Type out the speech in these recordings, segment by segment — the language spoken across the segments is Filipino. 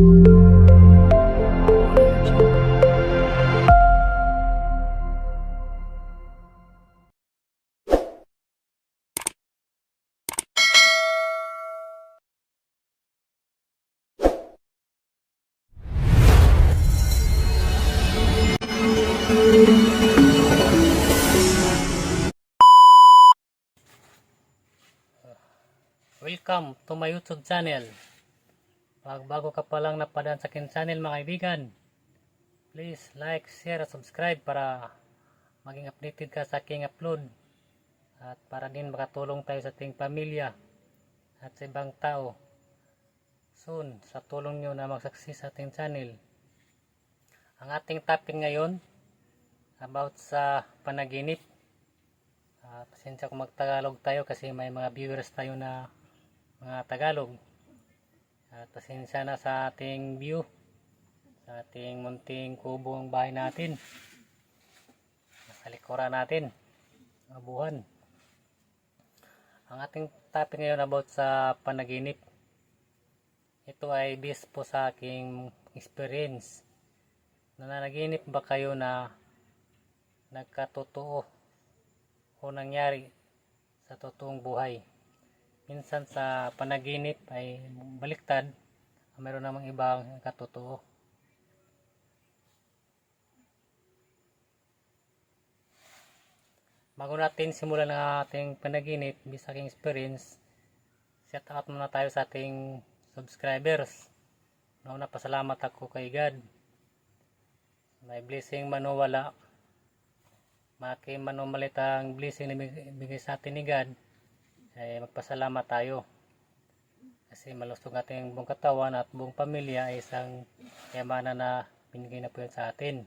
Welcome to my YouTube channel. Pag bago ka pa lang napadaan sa akin channel mga kaibigan, please like, share, at subscribe para maging updated ka sa aking upload at para din makatulong tayo sa ating pamilya at sa ibang tao soon sa tulong nyo na magsaksis sa ating channel. Ang ating topic ngayon about sa panaginip. Ah, pasensya kung magtagalog tayo kasi may mga viewers tayo na mga Tagalog. At pasensya na sa ating view, sa ating munting kubo ang bahay natin. Nasa likuran natin, mga buwan. Ang ating topic ngayon about sa panaginip. Ito ay based po sa aking experience. Nananaginip ba kayo na nagkatotoo o nangyari sa totoong buhay? Minsan sa panaginip ay baliktad mayroon namang ibang katotoo. Bago natin simulan ang ating panaginip bisa aking experience set out muna tayo sa ating subscribers. Nauna pasalamat ako kay God. May blessing manowala maki manumalit ang blessing na bigay sa atin ni God ay magpasalamat tayo. Kasi malusog ating buong katawan at buong pamilya ay isang yamanan na binigay na po yan sa atin.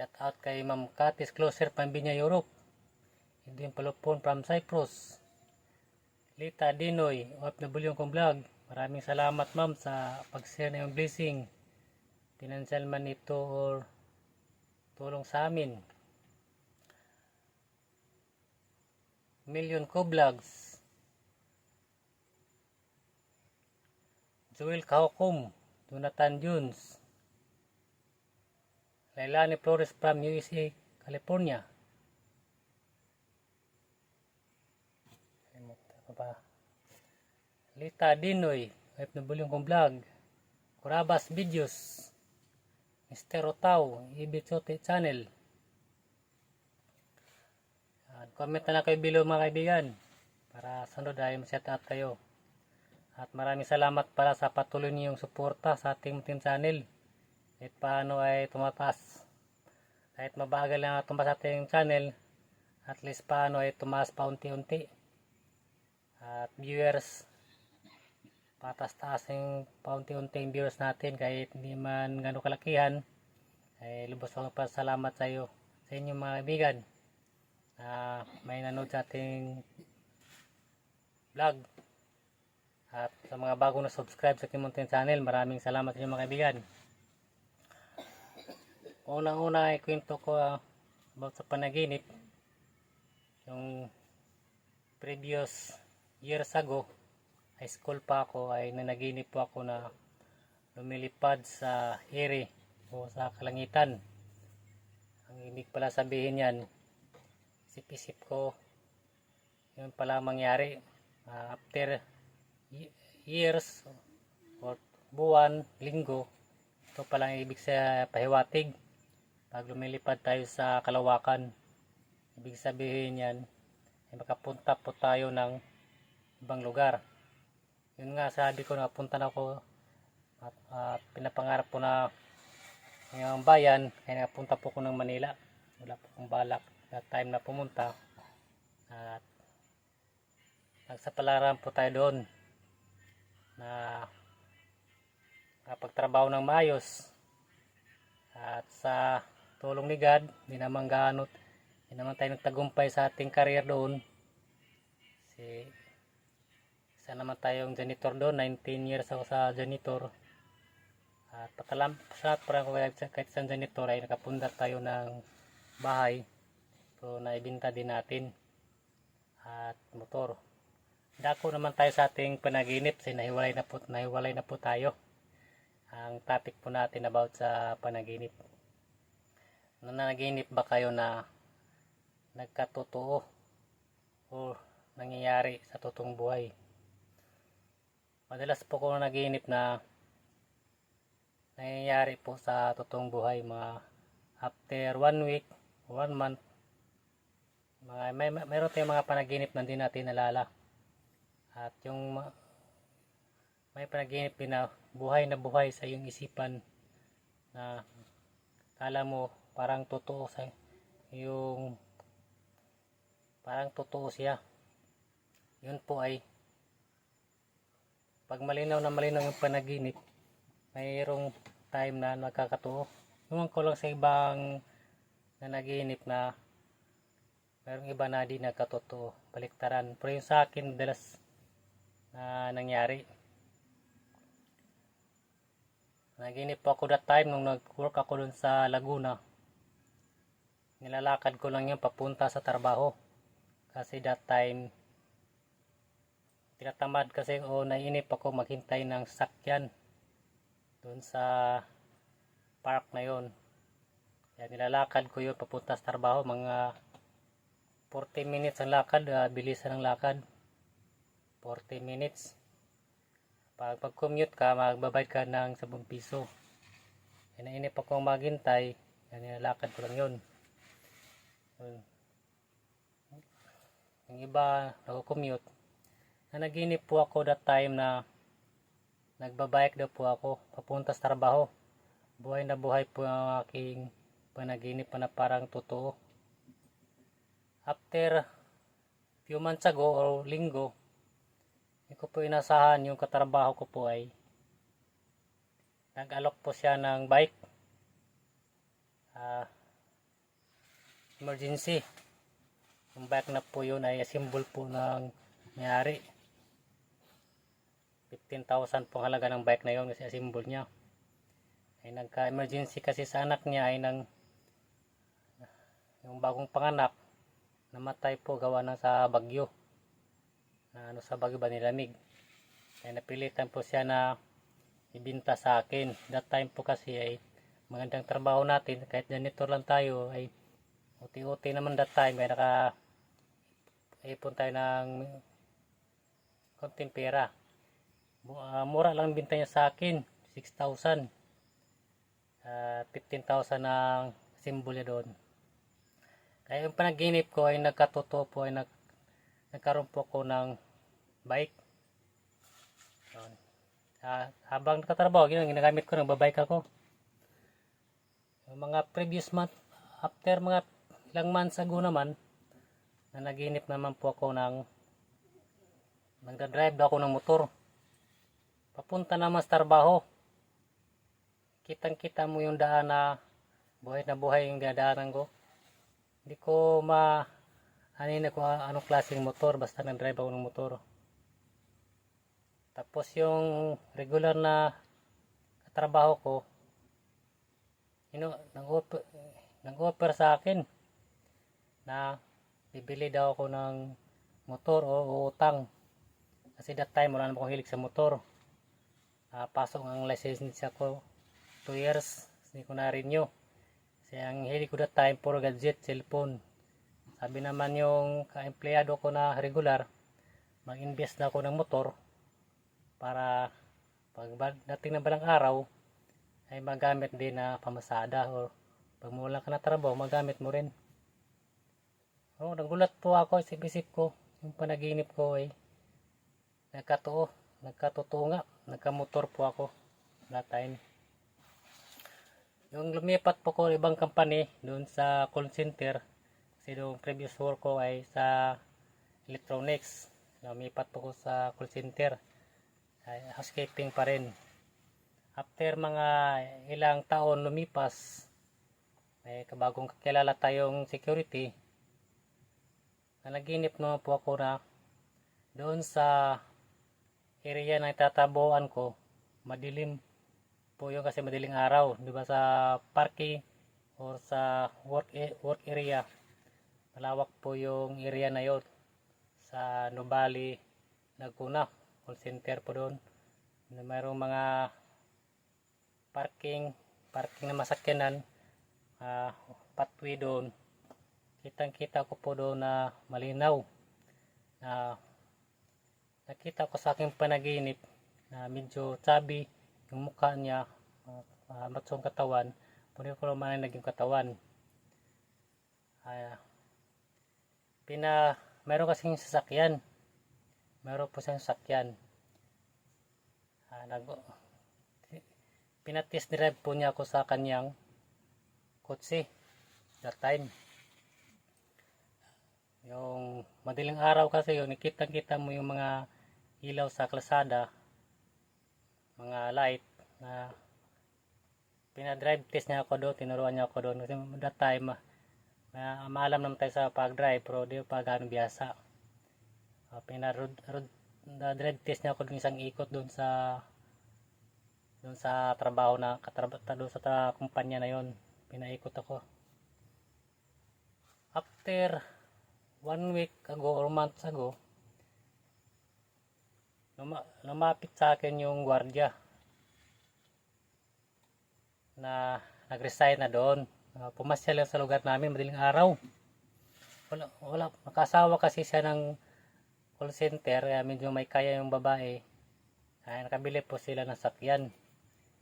Shout out kay Ma'am Katis Closer Pambinya Europe. Hindi yung palupon from Cyprus. Lita Dinoy OFW kong vlog. Maraming salamat ma'am sa pag-share na yung blessing. Financial man ito or tulong sa amin Million ko vlogs. Joel Kaukum, Jonathan Jones, Lailani Flores from USA, California. Lita Dinoy, FW kong vlog. Kurabas Videos, Mr. Otao, Ibichote Channel. At comment na lang kayo below mga kaibigan para sunod ay set up kayo. At maraming salamat para sa patuloy niyong suporta sa ating munting channel. Kahit paano ay tumataas. Kahit mabagal lang tumaas sa ating channel, at least paano ay tumaas paunti-unti. At viewers, patas-taas yung paunti-unti yung viewers natin kahit hindi man gano'ng kalakihan. Ay lubos akong pasalamat sa iyo, sa inyo mga kaibigan na may nanood sa ating vlog. At sa mga bago na subscribe sa Kimuntin channel maraming salamat sa inyo mga kaibigan. Unang-una ay kwento ko ah, about sa panaginip. Yung previous years ago high school pa ako ay nanaginip po ako na lumilipad sa ere o sa kalangitan. Ang ibig pala sabihin yan isip-isip ko. Yun pala mangyari. Ah, after years or buwan, linggo ito pala ang ibig sa pahiwatig. Pag lumilipad tayo sa kalawakan ibig sabihin yan ay makapunta po tayo ng ibang lugar. Yun nga sabi ko napunta na ako at, at pinapangarap ko na ngayong bayan kaya napunta po ko ng Manila. Wala po akong balak that time na pumunta. At nagsapalaran po tayo doon na kapagtrabaho ng maayos. At sa tulong ni God hindi naman gaano hindi naman tayo nagtagumpay sa ating career doon. Si isa naman tayong janitor doon 19 years ako sa janitor. At patalam sa parang ko kahit sa janitor ay nakapundar tayo ng bahay so naibinta din natin at motor dako naman tayo sa ating panaginip kasi nahiwalay na po, nahiwalay na po tayo ang topic po natin about sa panaginip. Nanaginip ba kayo na nagkatotoo o nangyayari sa totoong buhay? Madalas po ko naginip na nangyayari po sa totoong buhay mga after one week, one month, mga, may, may, tayong mga panaginip na hindi natin nalala. At yung ma- may panaginip din na buhay na buhay sa iyong isipan na kala mo parang totoo sa yung parang totoo siya. Yun po ay pag malinaw na malinaw yung panaginip, mayroong time na nagkakatotoo. Ewan ko lang sa ibang nanaginip na mayroong iba na di nagkatotoo. Baliktaran. Pero yung sa akin, dalas na nangyari. Naginip po ako that time nung nag-work ako dun sa Laguna. Nilalakad ko lang yun papunta sa trabaho. Kasi that time, tinatamad kasi o nainip ako maghintay ng sakyan dun sa park na yon. Kaya nilalakad ko yun papunta sa trabaho. Mga 40 minutes ang lakad, ah, bilisan ng lakad. 40 minutes. Pag pag-commute ka, magbabayad ka ng 10 piso. Kaya nainip ako maghintay, kaya nilalakad ko lang yun. Yun. Yung iba, nag-commute. Nanaginip po ako that time na nagbabike daw po ako papunta sa trabaho. Buhay na buhay po ang aking panaginip pa na parang totoo. After few months ago o linggo, hindi ko po inasahan yung katrabaho ko po ay nag-alok po siya ng bike. Ah, emergency. Yung bike na po yun ay symbol po ng mayari. 15,000 po halaga ng bike na yun kasi symbol niya. Ay nagka-emergency kasi sa anak niya ay nang yung bagong panganak namatay po gawa ng sa bagyo. Na ano sa bagyo ba nilamig kaya napilitan po siya na ibinta sa akin. That time po kasi ay magandang trabaho natin. Kahit ganito lang tayo ay uti-uti naman that time kaya naka ipon tayo ng konting pera. Ah, mura lang binta niya sa akin 6,000 uh, 15,000 ang simbol niya doon kaya yung panaginip ko ay nagkatotoo po ay nag, nagkaroon po ako ng bike. Yun. Habang nakatrabaho, yun, ginagamit ko, nagbabike ako. Yung mga previous month, after mga ilang months ago naman, na naginip naman po ako ng nagdadrive ako ng motor. Papunta naman sa trabaho. Kitang kita mo yung daan na buhay na buhay yung dadaanan ko hindi ko ma ano na kung anong klaseng motor basta nag-drive ako ng motor. Tapos yung regular na katrabaho ko you know, nag-offer, nag-offer sa akin na bibili daw ako ng motor o utang. Kasi that time wala naman akong hilig sa motor. Uh, pasok ang license ko 2 years hindi ko na-renew kasi ang hilig ko that time, puro gadget, cellphone. Sabi naman yung ka-empleyado ko na regular, mag-invest na ako ng motor para pag dating na balang araw, ay magamit din na pamasada o pag mula ka na trabaho, magamit mo rin. Oh, nagulat po ako, isip-isip ko, yung panaginip ko ay nagkatoo, nagkatotoo nga, nagkamotor po ako that time. Yung lumipat po ko ibang company doon sa call center kasi yung previous work ko ay sa electronics. Lumipat po ko sa call center. Ay, housekeeping pa rin. After mga ilang taon lumipas, may kabagong kakilala tayong security. Nanaginip naman po ako na doon sa area na itatabuan ko, madilim po yung kasi madaling araw, di ba sa parking or sa work e- work area. Malawak po yung area na yon sa Nubali, Laguna, call center po doon. Mayroong mga parking parking na masakyanan ah pathway doon kitang kita ko po doon na malinaw na nakita ko sa aking panaginip na medyo chubby yung mukha niya uh, matsong katawan. Puni ko naman naging katawan. Ah, pina meron kasing sasakyan. Meron po siyang sasakyan. Ah, nag pinatis drive po niya ako sa kanyang kotse that time. Yung madaling araw kasi yun nakita kita mo yung mga ilaw sa kalsada mga light na pinadrive test niya ako doon tinuruan niya ako doon kasi that time uh, maalam naman tayo sa pag-drive pero di pa gano'ng biyasa. Uh, pinarod road, na drive test niya ako doon isang ikot doon sa doon sa trabaho na katrabaho doon sa kumpanya na yon pinaikot ako. After one week ago or months ago luma, lumapit sa akin yung gwardiya na nag-resign na doon. Uh, pumasyal lang sa lugar namin madaling araw. Wala, wala makasawa kasi siya ng call center kaya medyo may kaya yung babae. Ay nakabili po sila ng sakyan.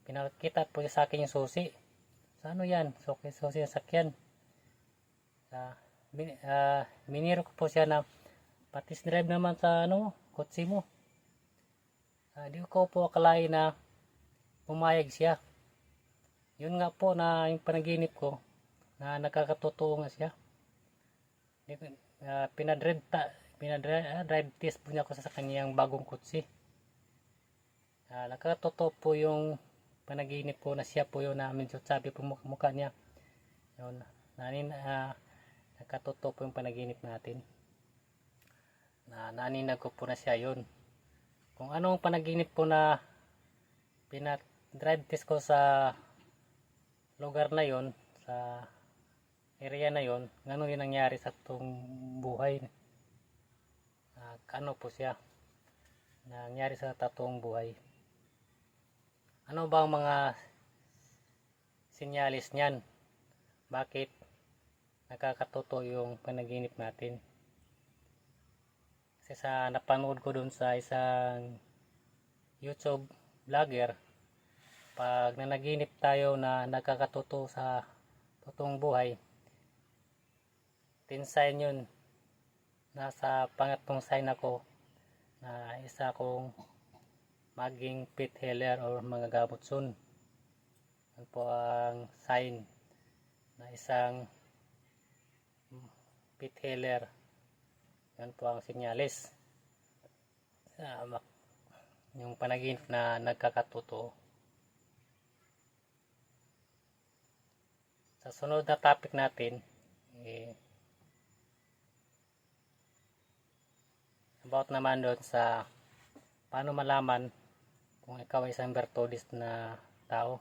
Pinakita po sa akin yung susi. Sa ano yan? Susi, susi ng sakyan. Uh, min, ah, miniro ko po siya na patis drive naman sa ano kotse mo. Ah, di ko po akalain na pumayag siya. Yun nga po na yung panaginip ko na nakakatotoo nga siya. Ah, pinadrive ta, pinadrive ah, drive test po niya ako sa kanyang bagong kotse Ah, nakakatotoo po yung panaginip ko na siya po yun na medyo sabi po mukha, mukha niya. Yun nanin ah, nakatotoo po yung panaginip natin. Na naninag ko po na siya yun kung anong panaginip po na pinat-drive test ko sa lugar na yon sa area na yon ganun yung nangyari sa itong buhay. Uh, ano po siya nangyari sa tatong buhay. Ano ba ang mga sinyalis niyan? Bakit nakakatuto yung panaginip natin kasi sa napanood ko dun sa isang YouTube vlogger pag nanaginip tayo na nakakatuto sa totoong buhay tin sign yun nasa pangatlong sign ako na isa kong maging pit healer or mga gamotson yan po ang sign na isang pit healer yan po ang sinyalis yung panaginip na nagkakatuto. Sa sunod na topic natin eh, about naman doon sa paano malaman kung ikaw ay isang Bertodist na tao.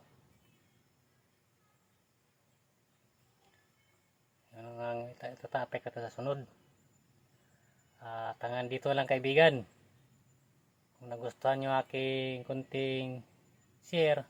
Yun ang ita- ita- topic natin sa sunod at hanggang dito lang kaibigan. Kung nagustuhan nyo aking kunting share